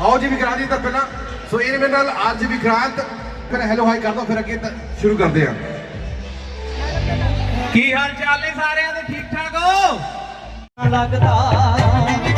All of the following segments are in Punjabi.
ਆਓ ਜੀ ਵਿਕਰਾਂਤ ਜੀ ਤਾਂ ਪਹਿਲਾਂ ਸੋ ਇਹ ਮੇਰੇ ਨਾਲ ਅੱਜ ਵਿਕਰਾਂਤ ਫਿਰ ਹੈਲੋ ਹਾਈ ਕਰ ਦੋ ਫਿਰ ਅੱਗੇ ਤਾਂ ਸ਼ੁਰੂ ਕਰਦੇ ਹਾਂ। ਕੀ ਹਾਲ ਚਾਲ ਨੇ ਸਾਰਿਆਂ ਦੇ? ਠੀਕ ਠਾਕ ਹੋ? ਲੱਗਦਾ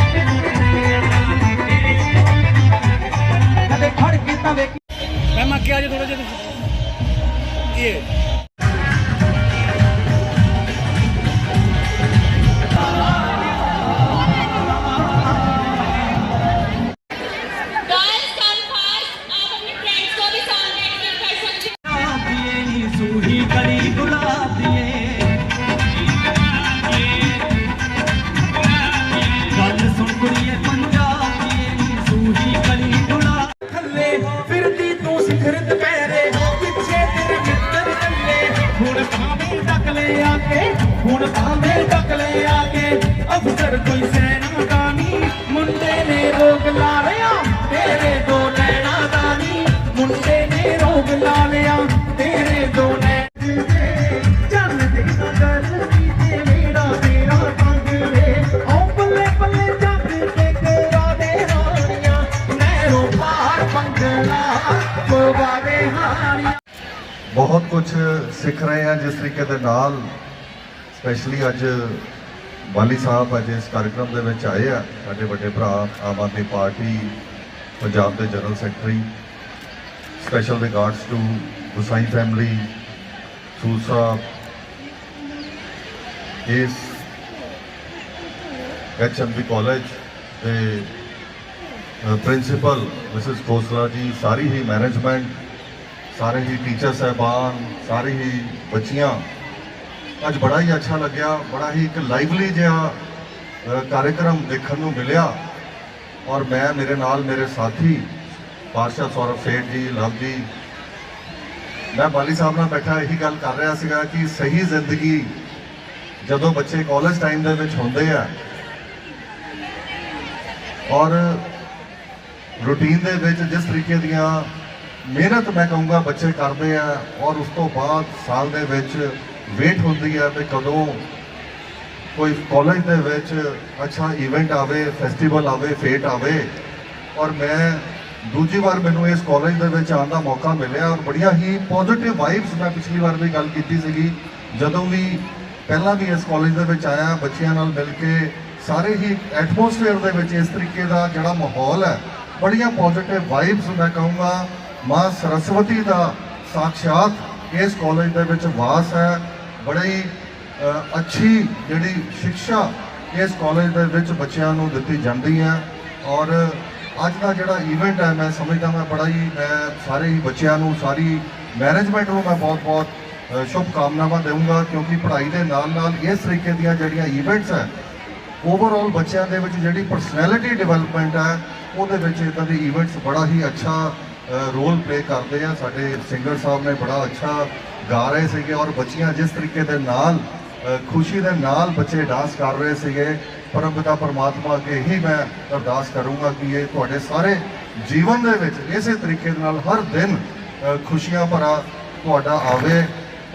ਬਹੁਤ ਕੁਝ ਸਿੱਖ ਰਹੇ ਹਾਂ ਜਿਸ ਤਰੀਕੇ ਦੇ ਨਾਲ ਸਪੈਸ਼ਲੀ ਅੱਜ ਬਾਲੀ ਸਾਹਿਬ ਅੱਜ ਇਸ ਕਾਰਜਕ੍ਰਮ ਦੇ ਵਿੱਚ ਆਏ ਆ। ਸਾਡੇ ਵੱਡੇ ਭਰਾ, ਆਮ ਆਦਮੀ ਪਾਰਟੀ, ਪੰਜਾਬ ਦੇ general secretary special regards to Hussain family Sood Sahib, ਇਸ ਐਚਐਮਬੀ ਕਾਲਜ ਦੇ ਪ੍ਰਿੰਸੀਪਲ ਮਿਸਿਸ ਖੋਸਲਾ ਜੀ, ਸਾਰੀ ਹੀ ਮੈਨੇਜਮੈਂਟ ਸਾਰੇ ਹੀ ਟੀਚਰ ਸਹਿਬਾਨ, ਸਾਰੇ ਹੀ ਬੱਚੀਆਂ। ਅੱਜ ਬੜਾ ਹੀ ਅੱਛਾ ਲੱਗਿਆ, ਬੜਾ ਹੀ ਇੱਕ ਲਾਈਵਲੀ ਜਿਹਾ ਕਾਰਜਕ੍ਰਮ ਦੇਖਣ ਨੂੰ ਮਿਲਿਆ। ਔਰ ਮੈਂ, ਮੇਰੇ ਨਾਲ ਮੇਰੇ ਸਾਥੀ ਪਾਰਸ਼ਾ ਸੌਰਵ ਸੇਠ ਜੀ, ਲਵ ਜੀ, ਮੈਂ ਬਾਲੀ ਸਾਹਿਬ ਨਾਲ ਬੈਠਾ, ਇਹੀ ਗੱਲ ਕਰ ਰਿਹਾ ਸੀਗਾ ਕਿ ਸਹੀ ਜ਼ਿੰਦਗੀ ਜਦੋਂ ਬੱਚੇ ਕਾਲਜ ਟਾਈਮ ਦੇ ਵਿੱਚ ਹੁੰਦੇ ਆ, ਔਰ ਰੂਟੀਨ ਦੇ ਵਿੱਚ ਜਿਸ ਤਰੀਕੇ ਦੀਆਂ ਮਿਹਨਤ ਮੈਂ ਕਹੂੰਗਾ, ਬੱਚੇ ਕਰਦੇ ਆ ਔਰ ਉਸ ਤੋਂ ਬਾਅਦ ਸਾਲ ਦੇ ਵਿੱਚ ਵੇਟ ਹੁੰਦੀ ਹੈ ਵੀ ਕਦੋਂ ਕੋਈ ਕਾਲਜ ਦੇ ਵਿੱਚ ਅੱਛਾ ਇਵੈਂਟ ਆਵੇ ਫੈਸਟੀਵਲ ਆਵੇ ਫੇਟ ਆਵੇ। ਔਰ ਮੈਂ ਦੂਜੀ ਵਾਰ ਮੈਨੂੰ ਇਸ ਕਾਲਜ ਦੇ ਵਿੱਚ ਆਉਣ ਦਾ ਮੌਕਾ ਮਿਲਿਆ ਔਰ ਬੜੀਆਂ ਹੀ ਪੋਜ਼ਿਟਿਵ ਵਾਈਬਸ ਮੈਂ ਪਿਛਲੀ ਵਾਰ ਵੀ ਗੱਲ ਕੀਤੀ ਸੀਗੀ। ਜਦੋਂ ਵੀ ਪਹਿਲਾਂ ਵੀ ਇਸ ਕਾਲਜ ਦੇ ਵਿੱਚ ਆਇਆ, ਬੱਚਿਆਂ ਨਾਲ ਮਿਲ ਕੇ ਸਾਰੇ ਹੀ ਐਟਮੋਸਫੇਅਰ ਦੇ ਵਿੱਚ ਇਸ ਤਰੀਕੇ ਦਾ ਜਿਹੜਾ ਮਾਹੌਲ ਹੈ, ਬੜੀਆਂ ਪੋਜ਼ਿਟਿਵ ਵਾਈਬਸ ਮੈਂ ਕਹੂੰਗਾ। ਮਾਂ ਸਰਸਵਤੀ ਦਾ ਸਾਖਸ਼ਾਤ ਇਸ ਕਾਲਜ ਦੇ ਵਿੱਚ ਵਾਸ ਹੈ। ਬੜੀ ਅ, ਅੱਛੀ ਜਿਹੜੀ ਸਿੱਖਿਆ ਇਸ ਕਾਲਜ ਦੇ ਵਿੱਚ ਬੱਚਿਆਂ ਨੂੰ ਦਿੱਤੀ ਜਾਂਦੀ ਹੈ। ਔਰ ਅੱਜ ਦਾ ਜਿਹੜਾ ਇਵੈਂਟ ਹੈ ਮੈਂ ਸਮਝਦਾ ਮੈਂ ਬੜਾ ਹੀ ਮੈਂ ਸਾਰੇ ਹੀ ਬੱਚਿਆਂ ਨੂੰ ਸਾਰੀ ਮੈਨੇਜਮੈਂਟ ਨੂੰ ਮੈਂ ਬਹੁਤ-ਬਹੁਤ ਅ, ਸ਼ੁਭ ਕਾਮਨਾਵਾਂ ਦੇਵਾਂਗਾ ਕਿਉਂਕਿ ਪੜ੍ਹਾਈ ਦੇ ਨਾਲ-ਨਾਲ ਇਸ ਤਰੀਕੇ ਦੀਆਂ ਜਿਹੜੀਆਂ ਇਵੈਂਟਸ ਹੈ ਓਵਰਆਲ ਬੱਚਿਆਂ ਦੇ ਵਿੱਚ ਜਿਹੜੀ ਪਰਸਨੈਲਿਟੀ ਡਿਵੈਲਪਮੈਂਟ ਹੈ ਉਹਦੇ ਵਿੱਚ ਇਦਾਂ ਦੇ ਇਵੈਂਟਸ ਬੜਾ ਹੀ ਅੱਛਾ ਰੋਲ ਪਲੇ ਕਰਦੇ ਆ। ਸਾਡੇ ਸਿੰਗਰ ਸਾਹਿਬ ਨੇ ਬੜਾ ਅੱਛਾ ਗਾ ਰਹੇ ਸੀਗੇ ਔਰ ਬੱਚੀਆਂ ਜਿਸ ਤਰੀਕੇ ਦੇ ਨਾਲ ਖੁਸ਼ੀ ਦੇ ਨਾਲ ਬੱਚੇ ਡਾਂਸ ਕਰ ਰਹੇ ਸੀਗੇ, ਪਰਮ ਪਿਤਾ ਪਰਮਾਤਮਾ ਅੱਗੇ ਹੀ ਮੈਂ ਅਰਦਾਸ ਕਰੂੰਗਾ ਕਿ ਇਹ ਤੁਹਾਡੇ ਸਾਰੇ ਜੀਵਨ ਦੇ ਵਿੱਚ ਇਸੇ ਤਰੀਕੇ ਦੇ ਨਾਲ ਹਰ ਦਿਨ ਖੁਸ਼ੀਆਂ ਭਰਾ ਤੁਹਾਡਾ ਆਵੇ।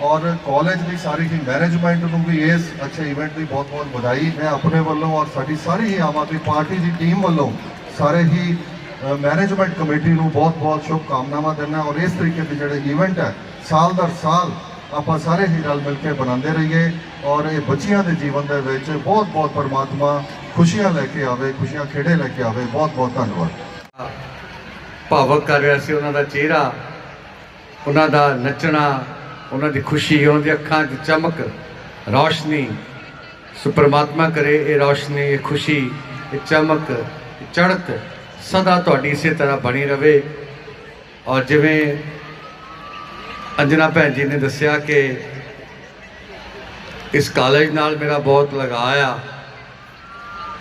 ਔਰ ਕਾਲਜ ਦੀ ਸਾਰੀ ਹੀ ਮੈਨੇਜਮੈਂਟ ਨੂੰ ਵੀ ਇਸ ਅੱਛੇ ਇਵੈਂਟ ਦੀ ਬਹੁਤ-ਬਹੁਤ ਵਧਾਈ। ਮੈਂ ਆਪਣੇ ਵੱਲੋਂ ਔਰ ਸਾਡੀ ਸਾਰੀ ਹੀ ਆਮ ਆਦਮੀ ਪਾਰਟੀ ਦੀ ਟੀਮ ਵੱਲੋਂ ਸਾਰੇ ਹੀ ਮੈਨੇਜਮੈਂਟ ਕਮੇਟੀ ਨੂੰ ਬਹੁਤ-ਬਹੁਤ ਸ਼ੁਭ ਕਾਮਨਾਵਾਂ ਦਿੰਦਾ ਔਰ ਇਸ ਤਰੀਕੇ ਦੇ ਜਿਹੜੇ ਇਵੈਂਟ ਹੈ, ਸਾਲ ਦਰ ਸਾਲ ਆਪਾਂ ਸਾਰੇ ਹੀ ਰਲ ਮਿਲ ਕੇ ਬਣਾਉਂਦੇ ਰਹੀਏ ਔਰ ਇਹ ਬੱਚੀਆਂ ਦੇ ਜੀਵਨ ਦੇ ਵਿੱਚ ਬਹੁਤ-ਬਹੁਤ ਪਰਮਾਤਮਾ ਖੁਸ਼ੀਆਂ ਲੈ ਕੇ ਆਵੇ, ਖੁਸ਼ੀਆਂ ਖੇੜੇ ਲੈ ਕੇ ਆਵੇ। ਬਹੁਤ-ਬਹੁਤ ਧੰਨਵਾਦ। ਭਾਵਕ ਕਰ ਰਿਹਾ ਸੀ ਉਹਨਾਂ ਦਾ ਚਿਹਰਾ, ਉਹਨਾਂ ਦਾ ਨੱਚਣਾ, ਉਹਨਾਂ ਦੀ ਖੁਸ਼ੀ, ਉਹਨਾਂ ਦੀ ਅੱਖਾਂ 'ਚ ਚਮਕ, ਰੌਸ਼ਨੀ ਸੋ ਪਰਮਾਤਮਾ ਕਰੇ, ਇਹ ਰੌਸ਼ਨੀ, ਇਹ ਖੁਸ਼ੀ, ਇਹ ਚਮਕ ਚੜਤ ਸਦਾ ਤੁਹਾਡੀ ਇਸੇ ਤਰ੍ਹਾਂ ਬਣੀ ਰਵੇ। ਔਰ ਜਿਵੇਂ ਅੰਜਨਾ ਭੈਣ ਜੀ ਨੇ ਦੱਸਿਆ ਕਿ ਇਸ ਕਾਲਜ ਨਾਲ ਮੇਰਾ ਬਹੁਤ ਲਗਾਅ ਆ।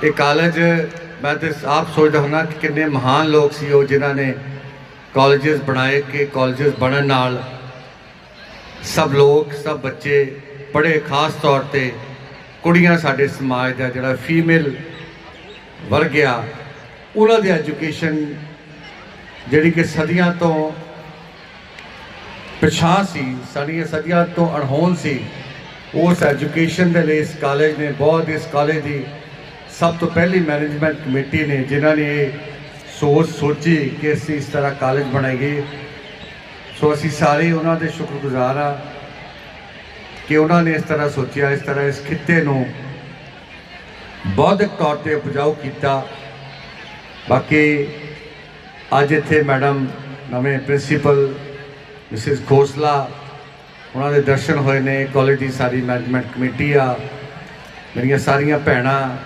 ਇਹ ਕਾਲਜ ਮੈਂ ਤੇ ਆਪ ਸੋਚਦਾ ਹੁੰਦਾ ਕਿ ਕਿੰਨੇ ਮਹਾਨ ਲੋਕ ਸੀ ਉਹ ਜਿਨ੍ਹਾਂ ਨੇ ਕਾਲਜਸ ਬਣਾਏ ਕਿ ਕਾਲਜਸ ਬਣਨ ਨਾਲ ਸਭ ਲੋਕ, ਸਭ ਬੱਚੇ ਪੜ੍ਹੇ ਖਾਸ ਤੌਰ ਤੇ ਕੁੜੀਆਂ ਸਾਡੇ ਸਮਾਜ ਦਾ ਜਿਹੜਾ ਫੀਮੇਲ ਵਰਗ ਆ ਉਹਨਾਂ ਦੀ ਐਜੂਕੇਸ਼ਨ ਜਿਹੜੀ ਕਿ ਸਦੀਆਂ ਤੋਂ ਪਛਾਣ ਸੀ, ਸਾਡੀਆਂ ਸਦੀਆਂ ਤੋਂ ਅਣਹੋਣ ਸੀ, ਉਸ ਐਜੂਕੇਸ਼ਨ ਦੇ ਲਈ ਇਸ ਕਾਲਜ ਨੇ ਬਹੁਤ, ਇਸ ਕਾਲਜ ਦੀ ਸਭ ਤੋਂ ਪਹਿਲੀ ਮੈਨੇਜਮੈਂਟ ਕਮੇਟੀ ਨੇ, ਜਿਨ੍ਹਾਂ ਨੇ ਇਹ ਸੋਚ ਸੋਚੀ ਕਿ ਅਸੀਂ ਇਸ ਤਰ੍ਹਾਂ ਕਾਲਜ ਬਣਾਈਏ ਸੋ ਅਸੀਂ ਸਾਰੇ ਉਹਨਾਂ ਦੇ ਸ਼ੁਕਰਗੁਜ਼ਾਰ ਆ ਕਿ ਉਹਨਾਂ ਨੇ ਇਸ ਤਰ੍ਹਾਂ ਸੋਚਿਆ, ਇਸ ਤਰ੍ਹਾਂ ਇਸ ਖਿੱਤੇ ਨੂੰ ਬੌਧਿਕ ਤੌਰ ਤੇ ਉਪਜਾਊ ਕੀਤਾ। ਬਾਕੀ ਅੱਜ ਇੱਥੇ ਮੈਡਮ ਨਵੇਂ ਪ੍ਰਿੰਸੀਪਲ, ਮਿਸਿਸ ਖੋਸਲਾ, ਉਹਨਾਂ ਦੇ ਦਰਸ਼ਨ ਹੋਏ ਨੇ, ਕਾਲਜ ਦੀ ਸਾਰੀ ਮੈਨੇਜਮੈਂਟ ਕਮੇਟੀ ਆ, ਮੇਰੀਆਂ ਸਾਰੀਆਂ ਭੈਣਾਂ,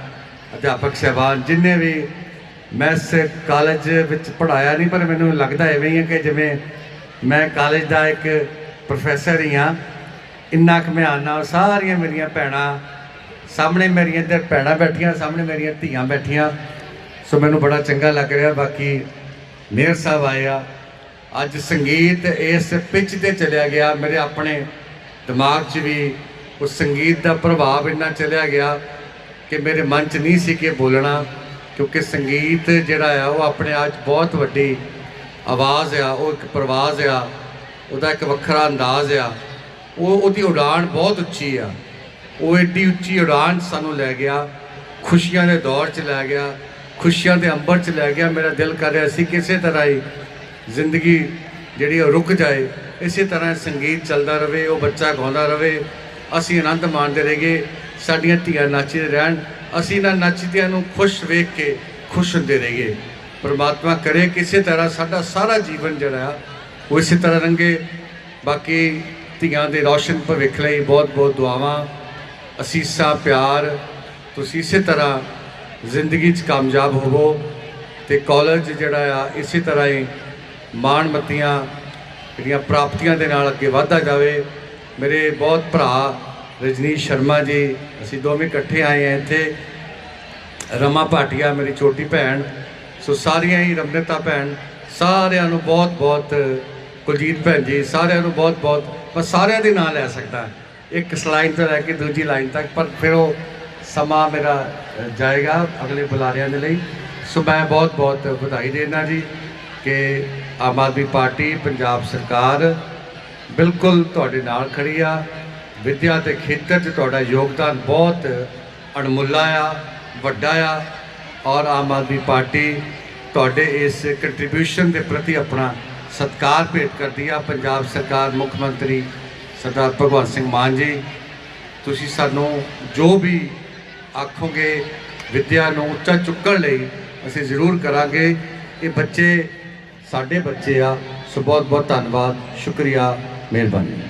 ਅਧਿਆਪਕ ਸਹਿਬਾਨ, ਜਿੰਨੇ ਵੀ ਮੈਂ ਇਸ ਕਾਲਜ ਵਿੱਚ ਪੜਾਇਆ ਨਹੀਂ, ਪਰ ਮੈਨੂੰ ਲੱਗਦਾ ਐਵੇਂ ਹੀ ਹੈ ਕਿ ਜਿਵੇਂ ਮੈਂ ਕਾਲਜ ਦਾ ਇੱਕ ਪ੍ਰੋਫੈਸਰ ਹੀ ਹਾਂ, ਇੰਨਾ ਕੁ ਮੈਂ ਆਨਾ, ਸਾਰੀਆਂ ਮੇਰੀਆਂ ਭੈਣਾਂ, ਸਾਹਮਣੇ ਮੇਰੀਆਂ ਇੱਧਰ ਭੈਣਾਂ ਬੈਠੀਆਂ, ਸਾਹਮਣੇ ਮੇਰੀਆਂ ਧੀਆਂ ਬੈਠੀਆਂ ਸੋ ਮੈਨੂੰ ਬੜਾ ਚੰਗਾ ਲੱਗ ਰਿਹਾ, ਬਾਕੀ ਮੇਅਰ ਸਾਹਿਬ ਆਏ ਆ। ਅੱਜ ਸੰਗੀਤ ਇਸ ਪਿੱਚ ਤੇ ਚਲਿਆ ਗਿਆ। ਮੇਰੇ ਆਪਣੇ ਦਿਮਾਗ 'ਚ ਵੀ ਉਸ ਸੰਗੀਤ ਦਾ ਪ੍ਰਭਾਵ ਇੰਨਾ ਚਲਿਆ ਗਿਆ ਕਿ ਮੇਰੇ ਮਨ 'ਚ ਨਹੀਂ ਸੀ ਕਿ ਬੋਲਣਾ, ਕਿਉਂਕਿ ਸੰਗੀਤ ਜਿਹੜਾ ਆ, ਉਹ ਆਪਣੇ ਆਪ 'ਚ ਬਹੁਤ ਵੱਡੀ ਆਵਾਜ਼ ਆ, ਉਹ ਇੱਕ ਪ੍ਰਵਾਜ਼ ਆ, ਉਹਦਾ ਇੱਕ ਵੱਖਰਾ ਅੰਦਾਜ਼ ਆ। ਉਹ, ਉਹਦੀ ਉਡਾਨ ਬਹੁਤ ਉੱਚੀ ਆ। ਉਹ ਏਡੀ ਉੱਚੀ ਉਡਾਨ 'ਚ ਸਾਨੂੰ ਲੈ ਗਿਆ। ਖੁਸ਼ੀਆਂ ਦੇ ਦੌਰ 'ਚ ਲੈ ਗਿਆ। ਖੁਸ਼ੀਆਂ ਦੇ ਅੰਬਰ 'ਚ ਲੈ ਗਿਆ। ਮੇਰਾ ਦਿਲ ਕਰ ਰਿਹਾ ਸੀ ਕਿਸੇ ਤਰ੍ਹਾਂ ਹੀ ਜ਼ਿੰਦਗੀ ਜਿਹੜੀ ਉਹ ਰੁਕ ਜਾਏ। ਇਸੇ ਤਰ੍ਹਾਂ ਸੰਗੀਤ ਚੱਲਦਾ ਰਵੇ ਉਹ ਬੱਚਾ ਗਾਉਂਦਾ ਰਵੇ ਅਸੀਂ ਆਨੰਦ ਮਾਣਦੇ ਰਹੀਏ। ਸਾਡੀਆਂ ਧੀਆਂ ਨੱਚਦੇ ਰਹਿਣ। ਅਸੀਂ ਇਹਨਾਂ ਨੱਚਦਿਆਂ ਨੂੰ ਖੁਸ਼ ਵੇਖ ਕੇ ਖੁਸ਼ ਹੁੰਦੇ ਰਹੀਏ। ਪਰਮਾਤਮਾ ਕਰੇ ਕਿਸੇ ਤਰ੍ਹਾਂ ਸਾਡਾ ਸਾਰਾ ਜੀਵਨ ਜਿਹੜਾ ਆ, ਉਹ ਇਸੇ ਤਰ੍ਹਾਂ ਰੰਗੇ। ਬਾਕੀ ਧੀਆਂ ਦੇ ਰੌਸ਼ਨ ਭਵਿੱਖ ਲਈ ਬਹੁਤ ਬਹੁਤ ਦੁਆਵਾਂ। ਅਸੀਸਾਂ, ਪਿਆਰ, ਤੁਸੀਂ ਇਸੇ ਤਰ੍ਹਾਂ ਜ਼ਿੰਦਗੀ 'ਚ ਕਾਮਯਾਬ ਹੋਵੋ ਤੇ ਕਾਲਜ ਜਿਹੜਾ ਆ, ਇਸੇ ਤਰ੍ਹਾਂ ਹੀ ਮਾਣ ਮੱਤੀਆਂ ਜਿਹੜੀਆਂ ਪ੍ਰਾਪਤੀਆਂ ਦੇ ਨਾਲ ਅੱਗੇ ਵਧਦਾ ਜਾਵੇ। ਮੇਰੇ ਬਹੁਤ ਭਰਾ ਰਜਨੀਸ਼ ਸ਼ਰਮਾ ਜੀ, ਅਸੀਂ ਦੋਵੇਂ ਇਕੱਠੇ ਆਏ ਹਾਂ ਇੱਥੇ। ਰਮਾ ਭਾਟੀਆ ਮੇਰੀ ਛੋਟੀ ਭੈਣ, ਸੋ ਸਾਰੀਆਂ ਹੀ ਰਮਨਤਾ ਭੈਣ, ਸਾਰਿਆਂ ਨੂੰ ਬਹੁਤ ਬਹੁਤ ਕੁਲਜੀਤ ਭੈਣ ਜੀ, ਸਾਰਿਆਂ ਨੂੰ ਬਹੁਤ ਬਹੁਤ, ਮੈਂ ਸਾਰਿਆਂ ਦੇ ਨਾਂ ਲੈ ਸਕਦਾ। ਇੱਕ ਲਾਈਨ ਤੋਂ ਲੈ ਕੇ ਦੂਜੀ ਲਾਈਨ ਤੱਕ, ਪਰ ਫਿਰ ਉਹ ਸਮਾਂ ਮੇਰਾ ਜਾਏਗਾ ਅਗਲੇ ਬੁਲਾਰਿਆਂ ਦੇ ਲਈ। ਸੋ ਮੈਂ ਬਹੁਤ ਬਹੁਤ ਵਧਾਈ ਦੇਣਾ ਜੀ ਕਿ ਆਮ ਆਦਮੀ ਪਾਰਟੀ, ਪੰਜਾਬ ਸਰਕਾਰ ਬਿਲਕੁਲ ਤੁਹਾਡੇ ਨਾਲ ਖੜੀ ਆ। ਵਿਦਿਆ ਦੇ ਖੇਤਰ 'ਚ ਤੁਹਾਡਾ ਯੋਗਦਾਨ ਬਹੁਤ ਅਣਮੁੱਲਾ ਆ, ਵੱਡਾ ਆ ਔਰ ਆਮ ਆਦਮੀ ਪਾਰਟੀ ਤੁਹਾਡੇ ਇਸ ਕੰਟਰੀਬਿਊਸ਼ਨ ਦੇ ਪ੍ਰਤੀ ਆਪਣਾ ਸਤਿਕਾਰ ਭੇਟ ਕਰਦੀ ਆ। ਪੰਜਾਬ ਸਰਕਾਰ ਮੁੱਖ ਮੰਤਰੀ ਸਰਦਾਰ ਭਗਵੰਤ ਸਿੰਘ ਮਾਨ ਜੀ, ਤੁਸੀਂ ਸਾਨੂੰ ਜੋ ਵੀ ਆਖੋਗੇ, ਵਿੱਦਿਆ ਨੂੰ ਉੱਚਾ ਚੁੱਕਣ ਲਈ ਅਸੀਂ ਜ਼ਰੂਰ ਕਰਾਂਗੇ। ਇਹ ਬੱਚੇ, ਸਾਡੇ ਬੱਚੇ ਆ। ਸੋ ਬਹੁਤ ਬਹੁਤ ਧੰਨਵਾਦ। ਸ਼ੁਕਰੀਆ, ਮਿਹਰਬਾਨੀ।